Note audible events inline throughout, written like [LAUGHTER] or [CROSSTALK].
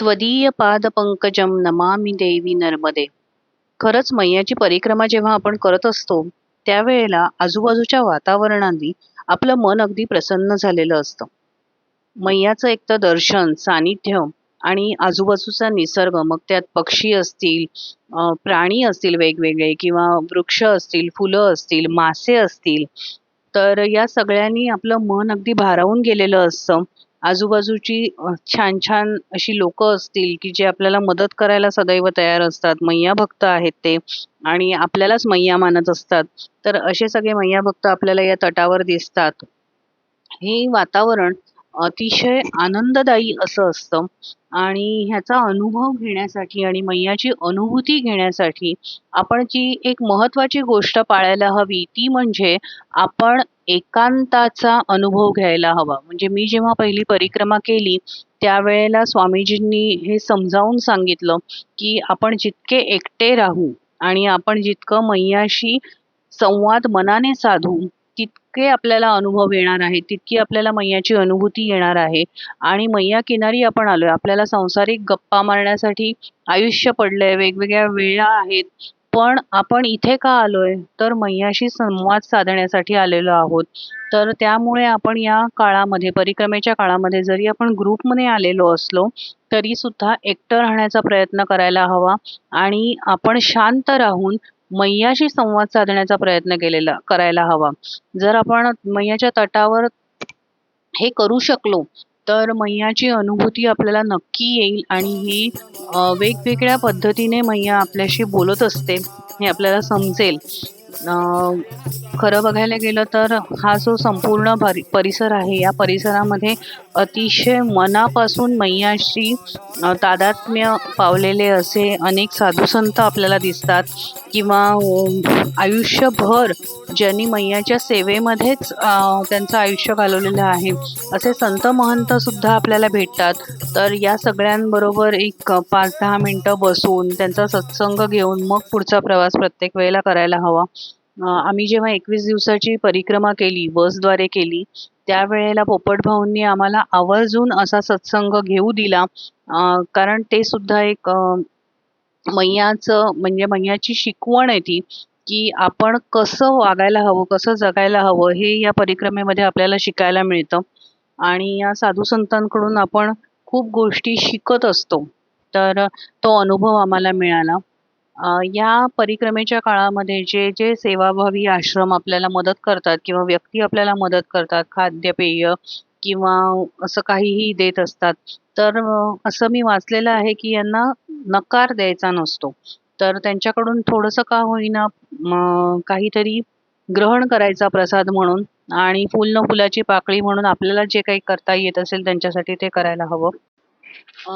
त्वदीय पादपंकजम नमामि देवी नर्मदे. खरंच मैयाची परिक्रमा जेव्हा आपण करत असतो त्यावेळेला आजूबाजूच्या वातावरणाने आपलं मन अगदी प्रसन्न झालेलं असतं. मैयाचं एक तर दर्शन सानिध्य आणि आजूबाजूचा निसर्ग मग त्यात पक्षी असतील प्राणी असतील वेगवेगळे किंवा वृक्ष असतील फुलं असतील मासे असतील तर या सगळ्यांनी आपलं मन अगदी भारावून गेलेलं असतं. आजूबाजूची छान छान अशी लोक असतील की जे आपल्याला मदत करायला सदैव तयार असतात. मैया भक्त आहेत ते आणि आपल्यालाच मैया मानत असतात. तर असे सगळे मैया भक्त आपल्याला या तटावर दिसतात. हे वातावरण अतिशय आनंददायी असं असतं. आणि ह्याचा अनुभव घेण्यासाठी आणि मैयाची अनुभूती घेण्यासाठी आपण जी एक महत्वाची गोष्ट पाळायला हवी ती म्हणजे आपण एकांताचा अनुभव घ्यायला हवा. म्हणजे मी जेव्हा पहिली परिक्रमा केली त्यावेळेला स्वामीजींनी हे समजावून सांगितलं की आपण जितके एकटे राहू आणि आपण जितकं मैयाशी संवाद मनाने साधू तितके आपल्याला अनुभव येणार आहे तितकी आपल्याला मैयाची अनुभूती येणार आहे. आणि मैया किनारी आपण आलोय आपल्याला सांसारिक गप्पा मारण्यासाठी आयुष्य पडलंय वेगवेगळ्या वेळा आहेत. पण आपण इथे का आलोय? तर मैयाशी संवाद साधण्यासाठी आलेलो आहोत. तर त्यामुळे आपण या काळामध्ये परिक्रमेच्या काळामध्ये जरी आपण ग्रुपमध्ये आलेलो असलो तरी सुद्धा एकटं राहण्याचा प्रयत्न करायला हवा. आणि आपण शांत राहून मैयाशी संवाद साधण्याचा प्रयत्न केलेला करायला हवा. जर आपण मैयाच्या तटावर हे करू शकलो तर मैयाची अनुभूती आपल्याला नक्की येईल आणि ही वेगवेगळ्या पद्धतीने मैया आपल्याशी बोलत असते हे आपल्याला समजेल. खरं बघायला गेलं तर हा जो संपूर्ण परि परिसर आहे या परिसरामध्ये अतिशय मनापासून मैयाशी तादात्म्य पावलेले असे अनेक साधुसंत आपल्याला दिसतात. किंवा आयुष्यभर ज्यांनी मैयाच्या सेवेमध्येच त्यांचं आयुष्य घालवलेलं आहे असे संत महंत सुद्धा आपल्याला भेटतात. तर या सगळ्यांबरोबर एक पाच दहा मिनटं बसून त्यांचा सत्संग घेऊन मग पुढचा प्रवास प्रत्येक वेळेला करायला हवा. आम्ही जेव्हा एकवीस दिवसाची परिक्रमा केली बसद्वारे केली त्यावेळेला पोपट भाऊंनी आम्हाला आवर्जून असा सत्संग घेऊ दिला. कारण ते सुद्धा एक मैयाचं म्हणजे मैयाची शिकवण आहे ती की आपण कसं वागायला हवं कसं जगायला हवं हे या परिक्रमेमध्ये आपल्याला शिकायला मिळतं. आणि या साधू संतांकडून आपण खूप गोष्टी शिकत असतो. तर तो अनुभव आम्हाला मिळाला. अ, या परिक्रमेच्या काळामध्ये जे जे सेवाभावी आश्रम आपल्याला मदत करतात किंवा व्यक्ती आपल्याला मदत करतात खाद्यपेय किंवा असं काहीही देत असतात तर अ, असं मी वाचलेलं आहे की यांना नकार द्यायचा नसतो. तर त्यांच्याकडून थोडंसं का होईना काहीतरी ग्रहण करायचा प्रसाद म्हणून आणि फुल न फुलाची पाकळी म्हणून आपल्याला जे काही करता येत असेल त्यांच्यासाठी ते करायला हवं.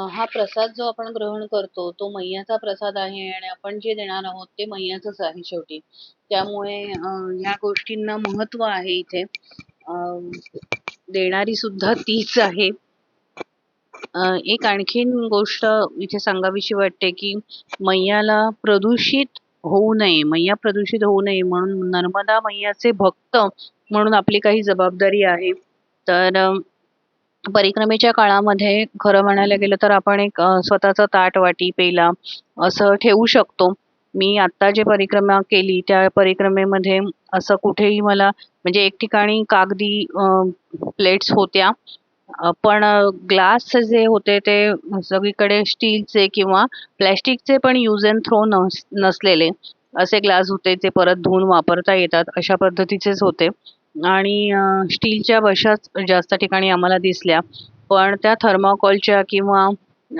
हा प्रसाद जो आपण ग्रहण करतो तो मैयाचा प्रसाद आहे आणि आपण जे देणार आहोत ते मैयाचंच आहे शेवटी. त्यामुळे ह्या गोष्टींना महत्त्व आहे इथे. देणारी सुद्धा तीच आहे. एक आणखीन गोष्ट इथे सांगावीशी वाटते की मैयाला प्रदूषित होऊ नये मैया प्रदूषित होऊ नये म्हणून नर्मदा मैयाचे भक्त म्हणून आपली काही जबाबदारी आहे. तर परिक्रमेच्या काळामध्ये खरं म्हणायला गेलं तर आपण एक स्वतःचं ताट वाटी पेला असं ठेवू शकतो. मी आत्ता जे परिक्रमा केली त्या परिक्रमेमध्ये असं कुठेही मला म्हणजे एक ठिकाणी कागदी प्लेट्स होत्या. पण ग्लास जे होते ते सगळीकडे स्टीलचे किंवा प्लॅस्टिकचे पण यूज अँड थ्रो नस नसलेले. असे ग्लास होते जे परत धुवून वापरता येतात अशा पद्धतीचेच होते. आणि स्टीलच्या बशाच जास्त ठिकाणी आम्हाला दिसल्या. पण त्या थर्माकोलच्या किंवा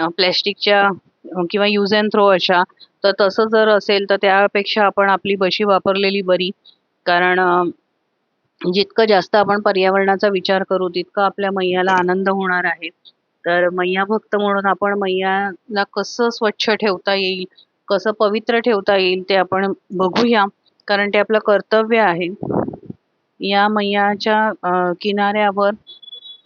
प्लॅस्टिकच्या किंवा यूज अँड थ्रो अशा तर तसं जर असेल तर त्यापेक्षा आपण आपली बशी वापरलेली बरी. कारण जितकं जास्त आपण पर्यावरणाचा विचार करू तितकं आपल्या मैयाला आनंद होणार आहे. तर मैया भक्त म्हणून आपण मैयाला कसं स्वच्छ ठेवता येईल कसं पवित्र ठेवता येईल ते आपण बघूया. कारण ते आपलं कर्तव्य आहे. या मैयाच्या अ, किनाऱ्यावर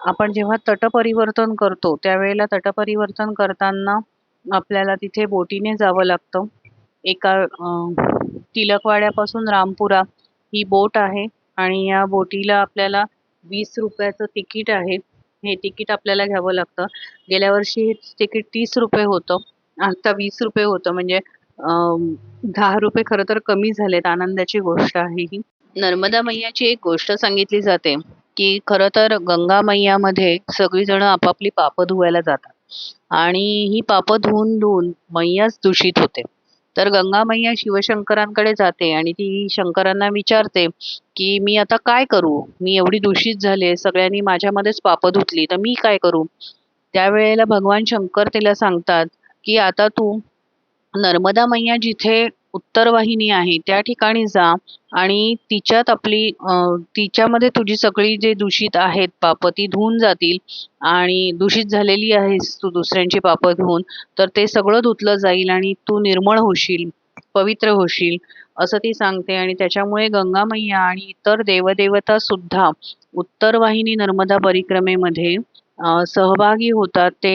आपण जेव्हा तटपरिवर्तन करतो त्यावेळेला तटपरिवर्तन करताना आपल्याला तिथे बोटीने जावं लागतं. एका अ, तिलकवाड्यापासून रामपुरा ही बोट आहे आणि या बोटीला आपल्याला वीस रुपयाचं तिकीट आहे. हे तिकीट आपल्याला घ्यावं लागतं. गेल्या वर्षी हे तिकीट तीस रुपये होतं. आता वीस रुपये होतं. म्हणजे दहा रुपये खरं तर कमी झालेत. आनंदाची गोष्ट आहे ही. नर्मदा मैयाची एक गोष्ट सांगितली जाते की खरं तर गंगा मैयामध्ये सगळीजण आपापली पापं धुवायला जातात. आणि ही पापं धुवून धुवून मैयाच दूषित होते. तर गंगा मैया शिवशंकरांकडे जाते आणि ती शंकरांना विचारते की मी आता काय करू? मी एवढी दूषित झाले सगळ्यांनी माझ्यामध्येच पापं धुतली तर मी काय करू? त्यावेळेला भगवान शंकर तिला सांगतात की आता तू नर्मदा मैया जिथे उत्तर वाहिनी आहे त्या ठिकाणी जा आणि तिच्यात आपली तिच्यामध्ये तुझी सगळी जे दूषित आहेत पापं ती धुवून जातील आणि दूषित झालेली आहेस तू दुसऱ्यांची पापं धुवून तर ते सगळं धुतलं जाईल आणि तू निर्मळ होशील पवित्र होशील असं ती सांगते. आणि त्याच्यामुळे गंगा मैया आणि इतर देवदेवता सुद्धा उत्तर वाहिनी नर्मदा परिक्रमेमध्ये सहभागी होतात ते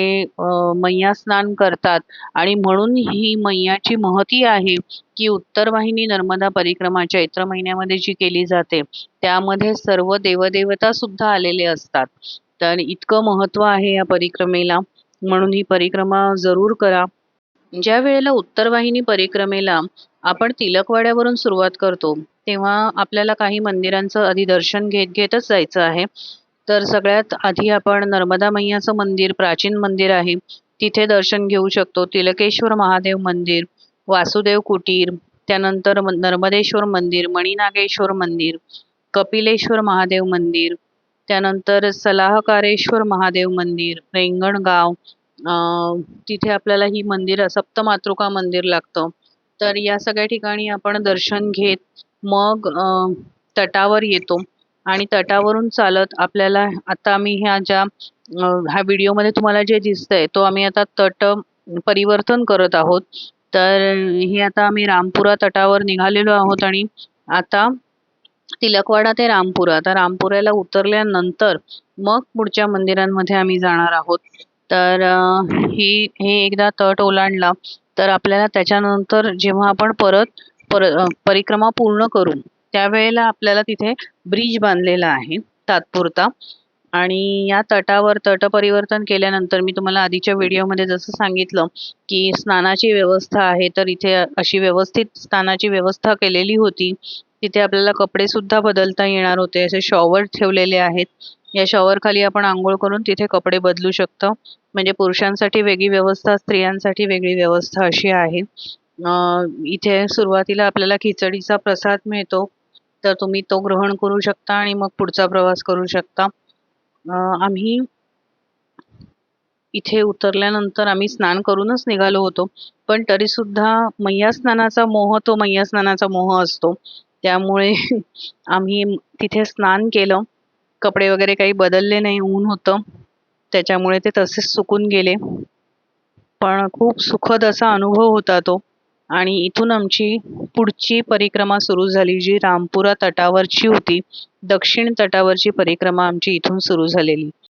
मैया स्नान करतात. आणि म्हणून ही मैयाची महती आहे की उत्तर वाहिनी नर्मदा परिक्रमा चैत्र महिन्यामध्ये जी केली जाते त्यामध्ये सर्व देवदेवता सुद्धा आलेले असतात. तर इतकं महत्त्व आहे या परिक्रमेला. म्हणून ही परिक्रमा जरूर करा. ज्या वेळेला उत्तर वाहिनी परिक्रमेला आपण तिलकवाड्यावरून सुरुवात करतो तेव्हा आपल्याला काही मंदिरांचं आधी दर्शन घेत घेतच जायचं आहे. तर सगळ्यात आधी आपण नर्मदा मैयाचं मंदिर प्राचीन मंदिर आहे. तिथे दर्शन घेऊ शकतो. तिलकेश्वर महादेव मंदिर वासुदेव कुटीर त्यानंतर नर्मदेश्वर मंदिर मणिनागेश्वर मंदिर कपिलेश्वर महादेव मंदिर त्यानंतर सलाहकारेश्वर महादेव मंदिर रेंगणगाव तिथे आपल्याला ही मंदिर सप्तमातृका मंदिर लागतं. तर या सगळ्या ठिकाणी आपण दर्शन घेत मग तटावर येतो. आणि तटावरून चालत आपल्याला आता आम्ही ह्या ज्या ह्या व्हिडिओमध्ये तुम्हाला जे दिसतंय तो आम्ही आता तट परिवर्तन करत आहोत. तर हे आता आम्ही रामपुरा तटावर निघालेलो आहोत आणि आता तिलकवाडा ते रामपुरा. आता रामपुऱ्याला उतरल्यानंतर मग पुढच्या मंदिरांमध्ये आम्ही जाणार आहोत. तर ही हे एकदा तट ओलांडला तर आपल्याला त्याच्यानंतर जेव्हा आपण परत पर परिक्रमा पूर्ण करू त्यावेळेला आपल्याला तिथे ब्रिज बांधलेला आहे तात्पुरता. आणि या तटावर तट परिवर्तन केल्यानंतर मी तुम्हाला आधीच्या व्हिडिओमध्ये जसं सांगितलं की स्नानाची व्यवस्था आहे तर इथे अशी व्यवस्थित स्नानाची व्यवस्था केलेली होती. तिथे आपल्याला कपडे सुद्धा बदलता येणार होते असे शॉवर ठेवलेले आहेत. या शॉवर खाली आपण आंघोळ करून तिथे कपडे बदलू शकतो. म्हणजे पुरुषांसाठी वेगळी व्यवस्था स्त्रियांसाठी वेगळी व्यवस्था अशी आहे. इथे सुरुवातीला आपल्याला खिचडीचा प्रसाद मिळतो. तर तुम्ही तो ग्रहण करू शकता आणि मग पुढचा प्रवास करू शकता. आम्ही इथे उतरल्यानंतर आम्ही स्नान करूनच निघालो होतो. पण तरीसुद्धा मैयास्नानाचा मैया स्नानाचा मोह तो मैया स्नानाचा मोह असतो. त्यामुळे [LAUGHS] आम्ही तिथे स्नान केलं. कपडे वगैरे काही बदलले नाही ऊन होतं. त्याच्यामुळे ते तसेच सुकून गेले. पण खूप सुखद असा अनुभव होता तो. आणि इथून आमची पुढची परिक्रमा सुरू झाली जी रामपुरा तटावरची होती. दक्षिण तटावरची परिक्रमा आमची इथून सुरू झालेली.